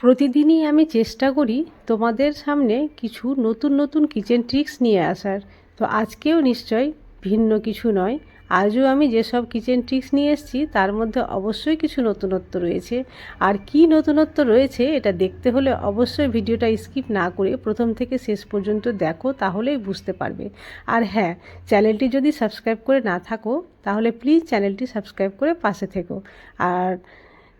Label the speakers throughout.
Speaker 1: প্রতিদিনই আমি চেষ্টা করি তোমাদের সামনে কিছু নতুন নতুন কিচেন ট্রিক্স নিয়ে আসার। তো আজকেও নিশ্চয় ভিন্ন কিছু নয়। আজও আমি যেসব কিচেন ট্রিক্স নিয়ে এসেছি, তার মধ্যে অবশ্যই কিছু নতুনত্ব রয়েছে। আর কি নতুনত্ব রয়েছে, এটা দেখতে হলে অবশ্যই ভিডিওটা স্কিপ না করে প্রথম থেকে শেষ পর্যন্ত দেখো, তাহলেই বুঝতে পারবে। আর হ্যাঁ চ্যানেলটি যদি সাবস্ক্রাইব করে না থাকো, তাহলে প্লিজ চ্যানেলটি সাবস্ক্রাইব করে পাশে থেকো। আর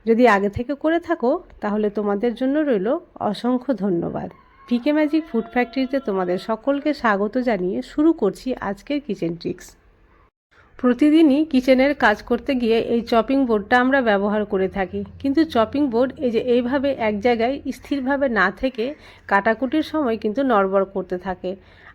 Speaker 1: যদি আগে থেকে করে থাকো, তাহলে তোমাদের জন্য রইল অসংখ্য ধন্যবাদ। পিকে ম্যাজিক ফুড ফ্যাক্টরিতে তোমাদের সকলকে স্বাগত জানিয়ে শুরু করছি আজকের কিচেন ট্রিক্স প্রতিদিনই কিচেনের কাজ করতে গিয়ে এই চপিং বোর্ডটা আমরা ব্যবহার করে থাকি। কিন্তু চপিং বোর্ড এই যে এইভাবে এক জায়গায় স্থিরভাবে না থেকে কাটাকুটির সময় কিন্তু নড়বড় করতে থাকে।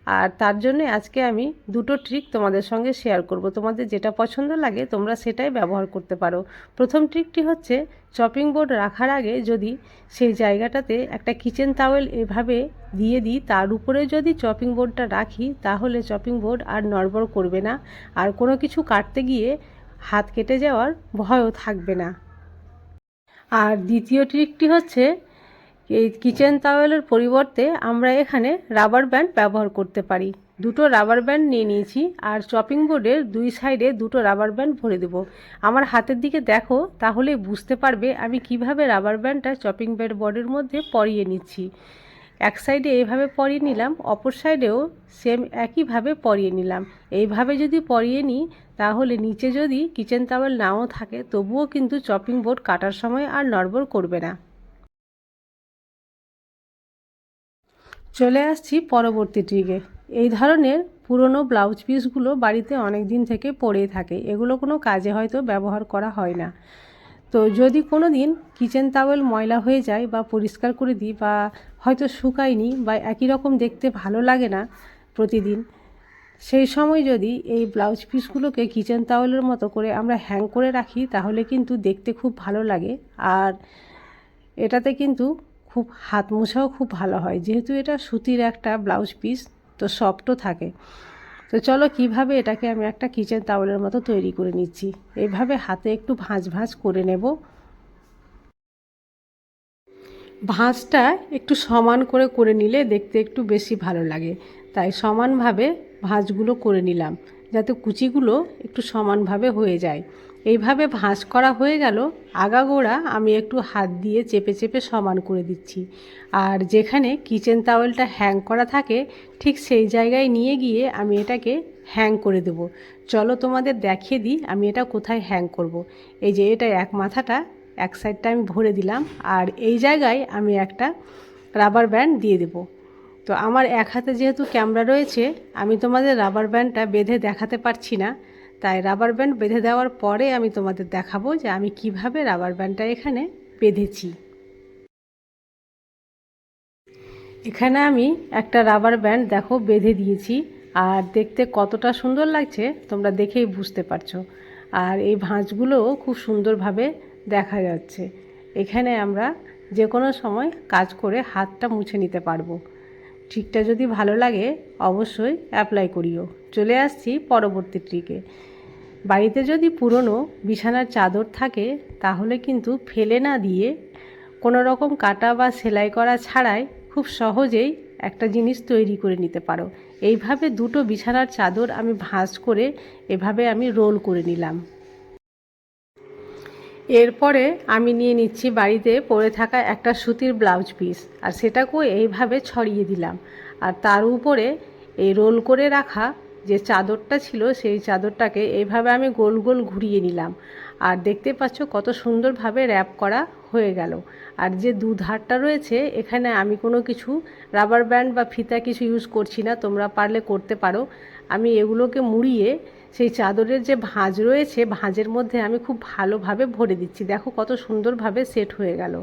Speaker 1: আর তার জন্য আজকে আমি দুটো ট্রিক তোমাদের সঙ্গে শেয়ার করব। তোমাদের যেটা পছন্দ লাগে, তোমরা সেটাই ব্যবহার করতে পারো। প্রথম ট্রিকটি হচ্ছে চপিং বোর্ড রাখার আগে যদি সেই জায়গাটাতে একটা কিচেন তাওয়েল এভাবে দিয়ে দিই, তার উপরে যদি চপিং বোর্ডটা রাখি, তাহলে চপিং বোর্ড আর নড়বড় করবে না। আর কোনো কিছু কাটতে গিয়ে হাত কেটে যাওয়ার ভয়ও থাকবে না। আর দ্বিতীয় ট্রিকটি হচ্ছে এই কিচেন তাওয়েলের পরিবর্তে আমরা এখানে রাবার ব্যান্ড ব্যবহার করতে পারি। দুটো রাবার ব্যান্ড নিয়ে নিয়েছি আর চপিং বোর্ডের দুই সাইডে দুটো রাবার ব্যান্ড ভরে দেব। আমার হাতের দিকে দেখো, তাহলে বুঝতে পারবে আমি কীভাবে রাবার ব্যান্ডটা চপিং বেড বোর্ডের মধ্যে পরিয়ে নিচ্ছি। এক সাইডে এইভাবে পরিয়ে নিলাম, অপর সাইডেও সেম একইভাবে পরিয়ে নিলাম। এইভাবে যদি পরিয়ে নিই, তাহলে নিচে যদি কিচেন টাওয়েল নাও থাকে, তবুও কিন্তু চপিং বোর্ড কাটার সময় আর নড়বড় করবে না। চলে আসছি পরবর্তী ট্রিকে এই ধরনের পুরনো ব্লাউজ পিসগুলো বাড়িতে অনেক দিন থেকে পড়েই থাকে। এগুলো কোনো কাজে হয়তো ব্যবহার করা হয় না। তো যদি কোনো দিন কিচেন তাওয়েল ময়লা হয়ে যায় বা পরিষ্কার করে দিই বা হয়তো শুকায়নি বা একই রকম দেখতে ভালো লাগে না প্রতিদিন, সেই সময় যদি এই ব্লাউজ পিসগুলোকে কিচেন তাওয়েলের মতো করে আমরা হ্যাং করে রাখি, তাহলে কিন্তু দেখতে খুব ভালো লাগে। আর এটাতে কিন্তু খুব হাত মোছাও খুব ভালো হয়। যেহেতু এটা সুতির একটা ব্লাউজ পিস, তো সফটও থাকে। তো চলো কীভাবে এটাকে আমি একটা কিচেন টাওয়েলের মতো তৈরি করে নিচ্ছি। এইভাবে হাতে একটু ভাঁজ ভাঁজ করে নেব। ভাঁজটা একটু সমান করে করে নিলে দেখতে একটু বেশি ভালো লাগে। তাই সমানভাবে ভাঁজগুলো করে নিলাম। যাতে কুচিগুলো একটু সমানভাবে হয়ে যায়। এইভাবে ভাঁজ করা হয়ে গেল, আগাগোড়া আমি একটু হাত দিয়ে চেপে চেপে সমান করে দিচ্ছি। আর যেখানে কিচেন তাওয়েলটা হ্যাং করা থাকে, ঠিক সেই জায়গায় নিয়ে গিয়ে আমি এটাকে হ্যাং করে দেব। চলো তোমাদের দেখিয়ে দিই আমি এটা কোথায় হ্যাং করব। এই যে এটা এক মাথাটা, এক সাইডটা আমি ভরে দিলাম, আর এই জায়গায় আমি একটা রাবার ব্যান্ড দিয়ে দেব। তো আমার এক হাতে যেহেতু ক্যামেরা রয়েছে, আমি তোমাদের রাবার ব্যান্ডটা বেঁধে দেখাতে পারছি না। তাই রাবার ব্যান্ড বেঁধে দেওয়ার পরে আমি তোমাদের দেখাবো যে আমি কীভাবে রাবার ব্যান্ডটা এখানে বেঁধেছি। এখানে আমি একটা রাবার ব্যান্ড দেখো বেঁধে দিয়েছি, আর দেখতে কতটা সুন্দর লাগছে তোমরা দেখেই বুঝতে পারছ। আর এই ভাঁজগুলোও খুব সুন্দরভাবে দেখা যাচ্ছে। এখানে আমরা যে কোনো সময় কাজ করে হাতটা মুছে নিতে পারব। ট্রিকটা যদি ভালো লাগে, অবশ্যই অ্যাপ্লাই করিও। চলে আসছি পরবর্তী ট্রিকে বাড়িতে যদি পুরনো বিছানার চাদর থাকে, তাহলে কিন্তু ফেলে না দিয়ে কোনো রকম কাটা বা সেলাই করা ছাড়াই খুব সহজেই একটা জিনিস তৈরি করে নিতে পারো। এইভাবে দুটো বিছানার চাদর আমি ভাঁজ করে এভাবে আমি রোল করে নিলাম। এরপরে আমি নিয়ে নিচ্ছি বাড়িতে পরে থাকা একটা সুতির ব্লাউজ পিস, আর সেটাকেও এইভাবে ছড়িয়ে দিলাম। আর তার উপরে এই রোল করে রাখা যে চাদরটা ছিল, সেই চাদরটাকে এইভাবে আমি গোল গোল ঘুরিয়ে নিলাম। আর দেখতে পাচ্ছ কত সুন্দরভাবে র্যাপ করা হয়ে গেল। আর যে দু ধারটা রয়েছে, এখানে আমি কোনো কিছু রাবার ব্যান্ড বা ফিতা কিছু ইউজ করছি না, তোমরা পারলে করতে পারো। আমি এগুলোকে মুড়িয়ে সেই চাদরের যে ভাঁজ রয়েছে, ভাঁজের মধ্যে আমি খুব ভালোভাবে ভরে দিচ্ছি। দেখো কত সুন্দরভাবে সেট হয়ে গেল।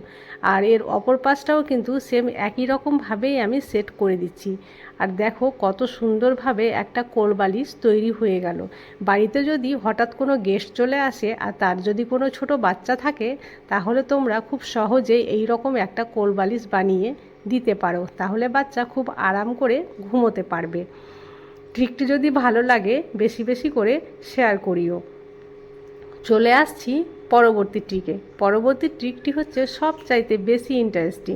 Speaker 1: আর এর অপর পাশটাও কিন্তু সেম একই রকমভাবেই আমি সেট করে দিচ্ছি। আর দেখো কত সুন্দরভাবে একটা কোলবালিশ তৈরি হয়ে গেল। বাড়িতে যদি হঠাৎ কোনো গেস্ট চলে আসে আর তার যদি কোনো ছোট বাচ্চা থাকে, তাহলে তোমরা খুব সহজেই এই রকম একটা কোলবালিশ বানিয়ে দিতে পারো। তাহলে বাচ্চা খুব আরাম করে ঘুমোতে পারবে। ট্রিকটি যদি ভালো লাগে, বেশি বেশি করে শেয়ার করিও। চলে আসছি পরবর্তী ট্রিকে পরবর্তী ট্রিকটি হচ্ছে সব চাইতে বেশি ইন্টারেস্টিং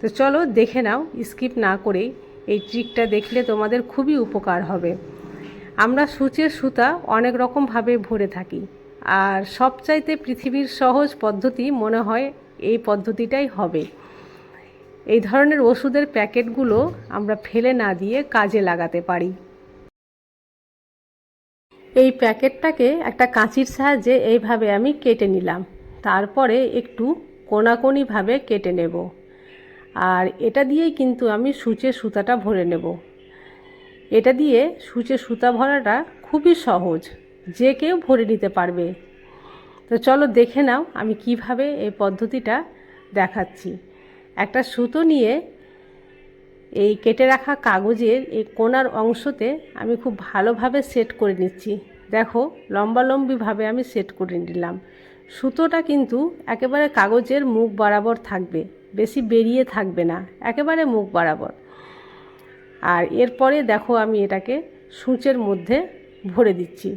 Speaker 1: তো চলো দেখে নাও স্কিপ না করেই এই ট্রিকটা দেখলে তোমাদের খুবই উপকার হবে। আমরা সূচের সুতা অনেক রকমভাবে ভরে থাকি। আর সবচাইতে পৃথিবীর সহজ পদ্ধতি মনে হয় এই পদ্ধতিটাই হবে। এই ধরনের ওষুধের প্যাকেটগুলো আমরা ফেলে না দিয়ে কাজে লাগাতে পারি। এই প্যাকেটটাকে একটা কাঁচির সাহায্যে এইভাবে আমি কেটে নিলাম। তারপরে একটু কোনাকোনিভাবে কেটে নেব। আর এটা দিয়েই কিন্তু আমি সূচের সুতাটা ভরে নেব। এটা দিয়ে সূচের সুতা ভরাটা খুবই সহজ, যে কেউ ভরে নিতে পারবে। তো চলো দেখে নাও আমি কীভাবে এই পদ্ধতিটা দেখাচ্ছি। একটা সুতো নিয়ে এই কেটে রাখা কাগজের এই কোনার অংশতে আমি খুব ভালোভাবে সেট করে নিচ্ছি। দেখো, লম্বালম্বিভাবে আমি সেট করে নিলাম। সুতোটা কিন্তু একেবারে কাগজের মুখ বরাবর থাকবে, বেশি বেরিয়ে থাকবে না, একেবারে মুখ বরাবর। আর এরপরে দেখো আমি এটাকে সূচের মধ্যে ভরে দিচ্ছি।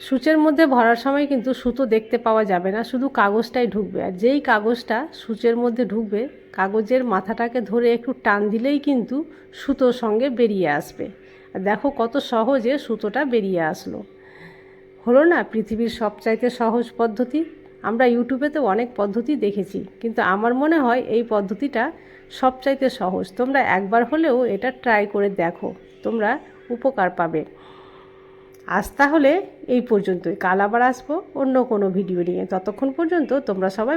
Speaker 1: সূচের মধ্যে ভরার সময় কিন্তু সুতো দেখতে পাওয়া যাবে না, শুধু কাগজটাই ঢুকবে। আর যেই কাগজটা সূচের মধ্যে ঢুকবে, কাগজের মাথাটাকে ধরে একটু টান দিলেই কিন্তু সুতোর সঙ্গে বেরিয়ে আসবে। আর দেখো কত সহজে সুতোটা বেরিয়ে আসলো। হলো না পৃথিবীর সবচাইতে সহজ পদ্ধতি? আমরা ইউটিউবেতে অনেক পদ্ধতি দেখেছি, কিন্তু আমার মনে হয় এই পদ্ধতিটা সবচাইতে সহজ। তোমরা একবার হলেও এটা ট্রাই করে দেখো, তোমরা উপকার পাবে। আজ তাহলে এই পর্যন্তই। কাল আবার আসব অন্য কোনো ভিডিও নিয়ে। ততক্ষণ পর্যন্ত তোমরা সবাই